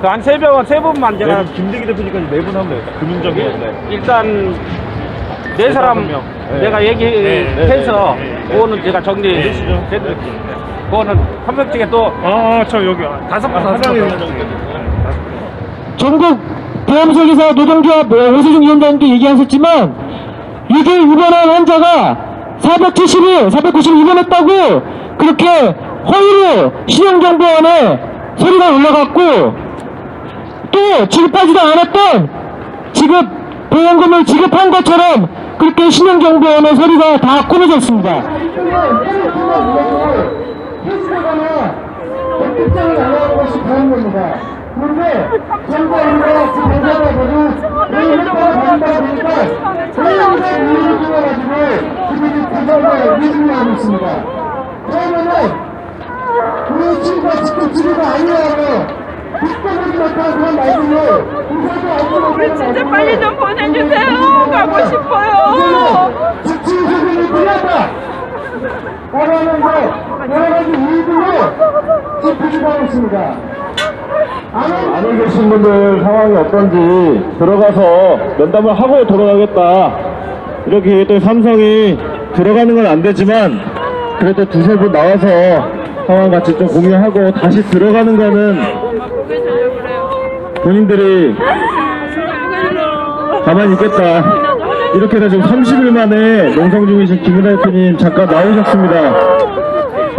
그한 세 명, 세 분만 제가 네, 김대기 대표니까 네분 하면 되겠다. 금융적인 네. 일단 네 사람 다섯 명. 네. 내가 얘기해서 네, 네, 네. 그거는 제가 정리 해주시죠. 해드릴게요. 그거는 한 명씩에 또 아, 저 여기 다섯 분 다섯 분. 전국 대한설계사 노동조합 오세중 위원장님도 얘기하셨지만 이게 입원한 환자가 470일, 490일 입원했다고 그렇게 허위로 신용정보원에 서류가 올라갔고 또 지급하지도 않았던 지급 보험금을 지급한 것처럼 그렇게 신용정보원에 서류가 다그 있습니다. 그러면은 우리 친구가 직접 지리가 아니라고 진짜 빨리 좀 보내주세요. 가고 싶어요. 지침 소금이 틀렸다. 라면서 여러 가지 이유들로 짚어주고 있습니다. 안에 계신 분들 상황이 어떤지 들어가서 면담을 하고 돌아가겠다. 이렇게 또 삼성이 들어가는 건 안 되지만 그래도 두세 분 나와서 상황 같이 좀 공유하고 다시 들어가는 거는 본인들이 가만히 있겠다. 이렇게 해서 지금 30일 만에 농성 중이신 김은하 대표님 잠깐 나오셨습니다.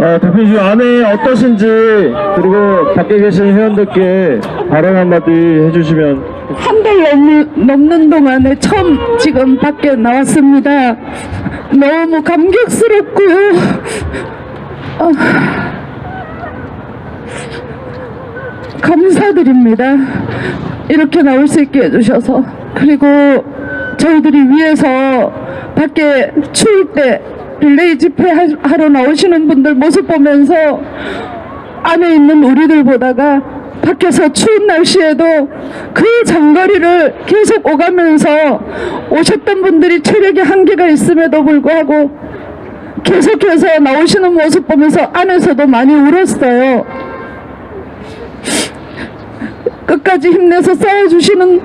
어, 대표님 안에 어떠신지 그리고 밖에 계신 회원들께 발언 한마디 해주시면 한 달 넘는 동안에 처음 지금 밖에 나왔습니다. 너무 감격스럽고요. 어, 감사드립니다. 이렇게 나올 수 있게 해주셔서. 그리고 저희들이 위에서 밖에 추울 때 릴레이 집회 하- 하러 나오시는 분들 모습 보면서 안에 있는 우리들 보다가 밖에서 추운 날씨에도 그 장거리를 계속 오가면서 오셨던 분들이 체력에 한계가 있음에도 불구하고 계속해서 나오시는 모습 보면서 안에서도 많이 울었어요. 끝까지 힘내서 싸워주시는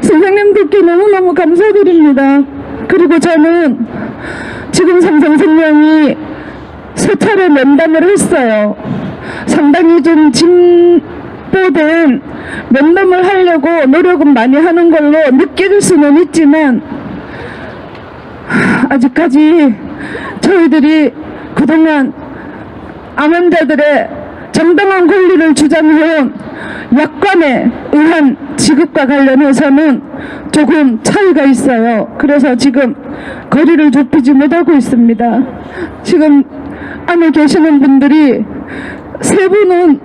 선생님들께 너무너무 감사드립니다. 그리고 저는 지금 삼성생명이 세 차례 면담을 했어요. 상당히 좀 진보된 면담을 하려고 노력은 많이 하는 걸로 느낄 수는 있지만 하, 아직까지 저희들이 그동안 암 환자들의 정당한 권리를 주장해온 약관에 의한 지급과 관련해서는 조금 차이가 있어요. 그래서 지금 거리를 좁히지 못하고 있습니다. 지금 안에 계시는 분들이 세 분은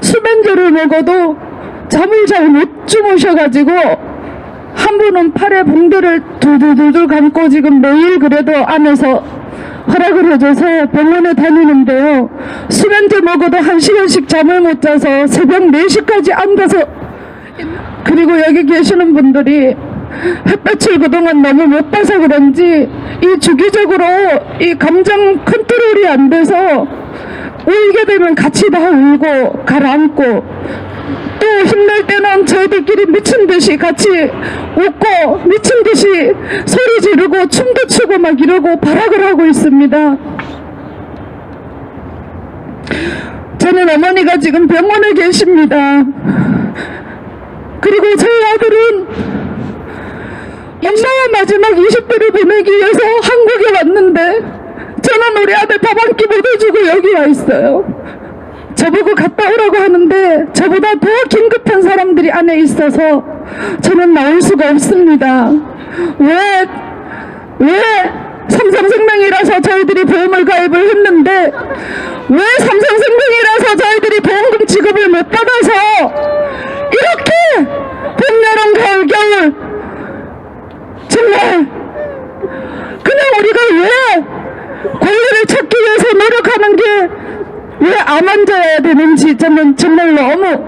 수면제를 먹어도 잠을 잘 못 주무셔가지고 한 분은 팔에 붕대를 둘둘둘둘 감고 지금 매일 그래도 안에서 허락을 해줘서 병원에 다니는데요. 수면제 먹어도 한 시간씩 잠을 못 자서 새벽 4시까지 앉아서 그리고 여기 계시는 분들이 햇볕을 그동안 너무 못 봐서 그런지 이 주기적으로 이 감정 컨트롤이 안 돼서 울게 되면 같이 다 울고 가라앉고 또 힘낼 때는 저희들끼리 미친 듯이 같이 웃고 미친 듯이 소리 지르고 춤도 추고 막 이러고 발악을 하고 있습니다. 저는 어머니가 지금 병원에 계십니다. 그리고 저희 아들은 엄마와 마지막 20대를 보내기 위해서 한국에 왔는데 저는 우리 아들 밥 한 끼 못 해주고 여기 와 있어요. 저보고 갔다 오라고 하는데 저보다 더 긴급한 사람들이 안에 있어서 저는 나올 수가 없습니다. 왜, 왜 삼성생명이라서 저희들이 보험을 가입을 했는데 왜 삼성생명이라서 저희들이 보험금 지급을 못 받아서 이렇게 봄, 여름, 가을, 겨울 정말 그냥 우리가 왜 권리를 찾기 위해서 노력하는 게 왜암 환자여야 되는지 저는 정말 너무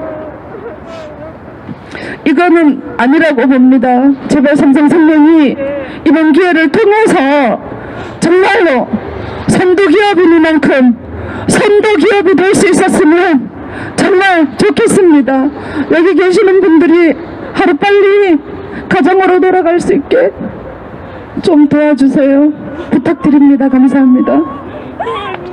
이거는 아니라고 봅니다. 제발 삼성 생명이 이번 기회를 통해서 정말로 선도기업이니만큼 선도기업이 될 수 있었으면 정말 좋겠습니다. 여기 계시는 분들이 하루빨리 가정으로 돌아갈 수 있게 좀 도와주세요. 부탁드립니다. 감사합니다.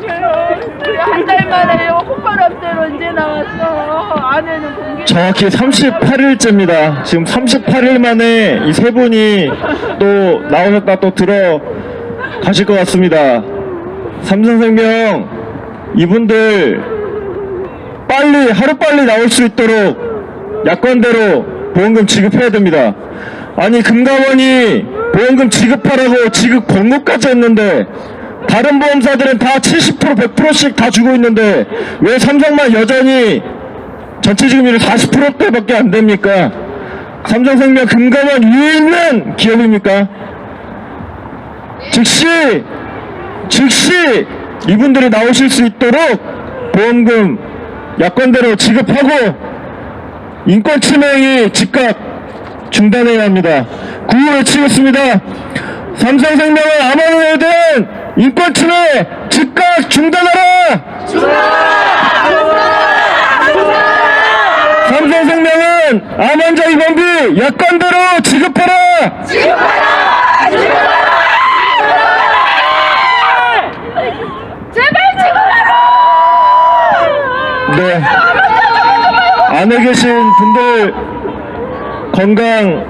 한 달 만에요. 콧바람대로 이제 나왔어. 아내는. 정확히 38일째입니다. 지금 38일 만에 이 세 분이 또 나오셨다 또 들어 가실 것 같습니다. 삼성생명 이분들 빨리 하루빨리 나올 수 있도록 야권대로 보험금 지급해야 됩니다. 아니 금감원이 보험금 지급하라고 지급 권고까지 했는데 다른 보험사들은 다 70% 100%씩 다 주고 있는데 왜 삼성만 여전히 전체 지급률이 40%대밖에 안 됩니까? 삼성생명 금감원 있는 기업입니까? 즉시 즉시 이분들이 나오실 수 있도록 보험금 야권대로 지급하고 인권 침해행위 즉각 중단해야 합니다. 구호 외치겠습니다. 삼성생명은 암호에 대한 인권 침해 즉각 중단하라! 삼성생명은 암환자 입원비 약관대로 지급하라! 제발 지금라도. 네. 안에 계신 분들 건강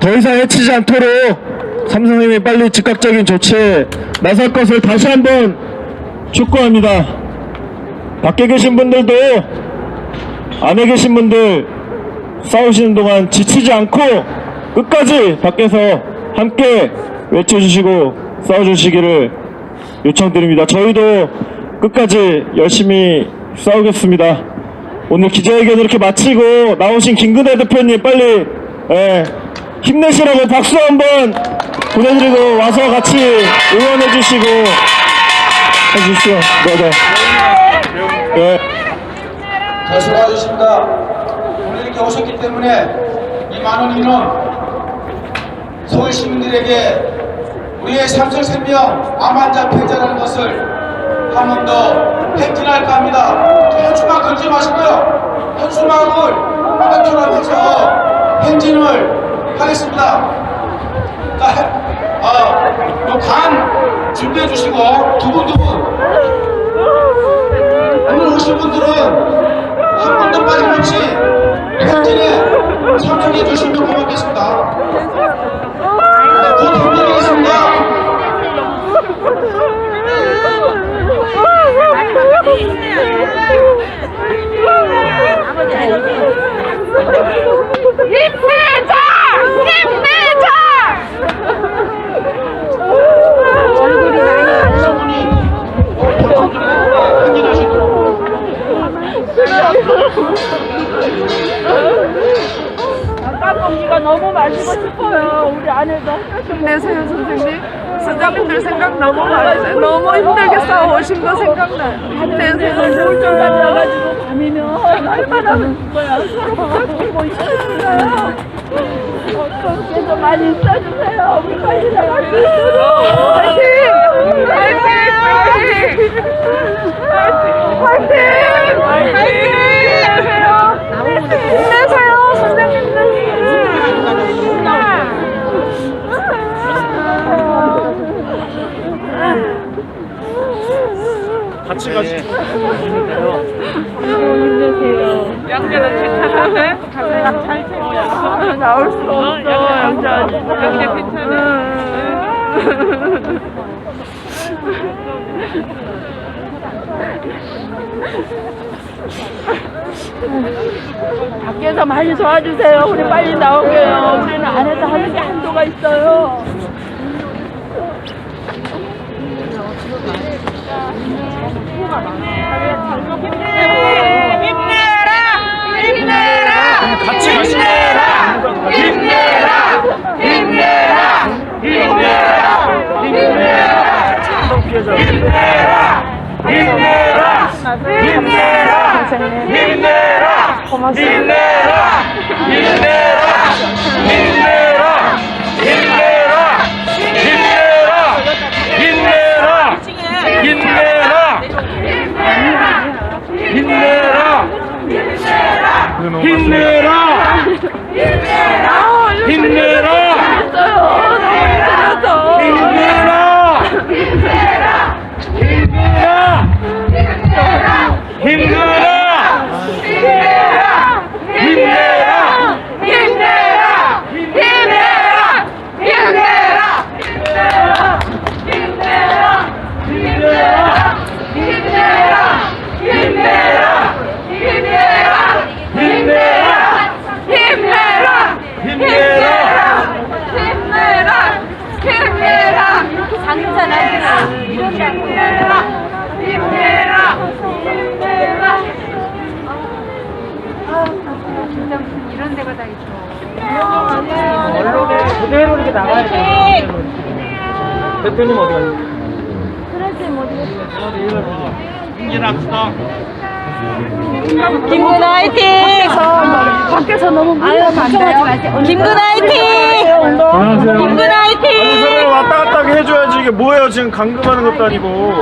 더 이상 해치지 않도록 삼성생명이 빨리 즉각적인 조치에 나설 것을 다시 한번 촉구합니다. 밖에 계신 분들도 안에 계신 분들 싸우시는 동안 지치지 않고 끝까지 밖에서 함께 외쳐주시고 싸워주시기를 요청드립니다. 저희도 끝까지 열심히 싸우겠습니다. 오늘 기자회견 이렇게 마치고 나오신 김근혜 대표님 빨리 예, 힘내시라고 박수 한번 보내드리고 와서 같이 응원해 주시고 해주시오. 네 네. 네. 자, 수고하셨습니다. 오늘 이렇게 오셨기 때문에 이 많은 인원 서울 시민들에게 우리의 삼성생명 암 환자 폐자라는 것을 한 번더 획진할까 합니다. 현수막 걸지 마시고요. 현수막을 한쪽처럼 해서 행진을 하겠습니다. 자, 어, 요간 준비해 주시고 두 분 두 분 오늘 오신 분들은 한 분도 빠짐없이 행진에 참석해 주시면 고맙겠습니다. 네, 곧 힘내겠습니다. 힘내자! 너무 많이 너무 힘들게 싸워오신 거 생각나요. 힘내세요. 우울증 걸려가지고 밤이면 얼마나 거야. 서로 있었어요. 어떻게 좀 많이 써주세요. 우리 빨리 나갈 수 있도록. 화이팅! 화이팅! 화이팅! 화이팅! 힘내세요, 선생님들. 같이 가시죠. 양재는 괜찮은데? 잘 챙겨. 나올 수 없어, 양재 아직. 양재 괜찮아. 밖에서 많이 도와주세요. 우리 빨리 나오게요. 우리는 안에서 하는 게 한도가 있어요. 힘내라! 힘내라! 힘내라! 힘내라! Hinera! 다 있어. 언론에 그대로 이렇게 나가야 돼. 대표님 어디 갔니? 김군 화이팅! 밖에서 너무 무리하면 안 돼요. 김군 화이팅! 안녕하세요. 김군 아니 화이팅! 왔다 갔다 하게 해줘야지 이게 뭐예요 지금 감금하는 것도 아니고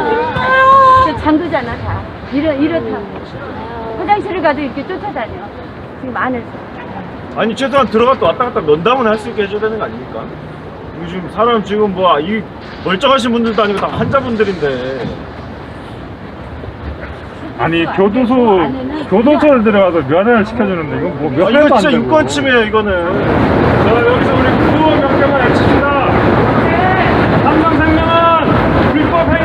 장도잖아 다 이렇, 이렇다고 화장실을 가도 이렇게 쫓아다녀 지금 안에서. 아니 최소한 들어갔다 왔다 갔다 면담은 할 수 있게 해줘야 되는 거 아닙니까? 요즘 사람 지금 아, 뭐이 멀쩡하신 분들도 아니고 다 환자분들인데. 아니 교도소 교도소를 들어가서 면회를 시켜주는데 이건 뭐몇 아, 배도 진짜 인권 침해예요 이거는. 자 여기서 우리 구호 명령을 외칩시다. 한강 생명은 불법 행위